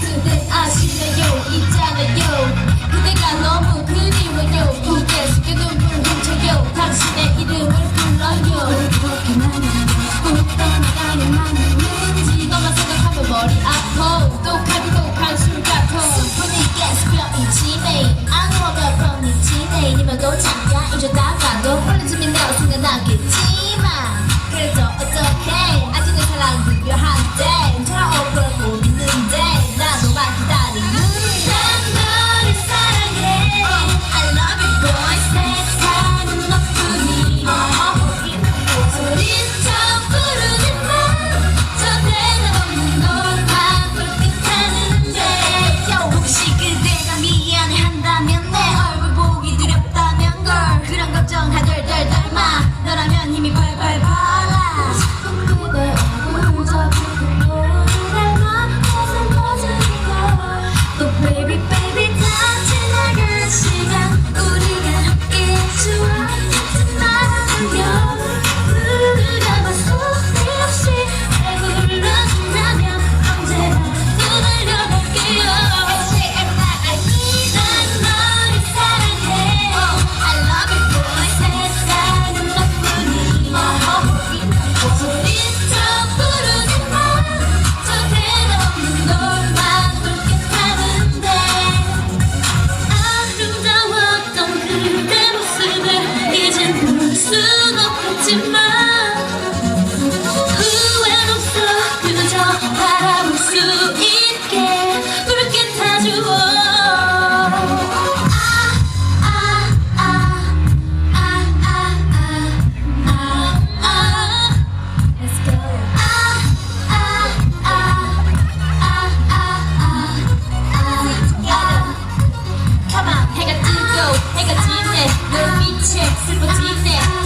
그대 아시나요? 있잖아요. 그대가 너무 그리워요. 또 홀리지민 너로 생각나겠지. Come on, 해가 뜨고 해가 지네 눈빛에 슬퍼지네.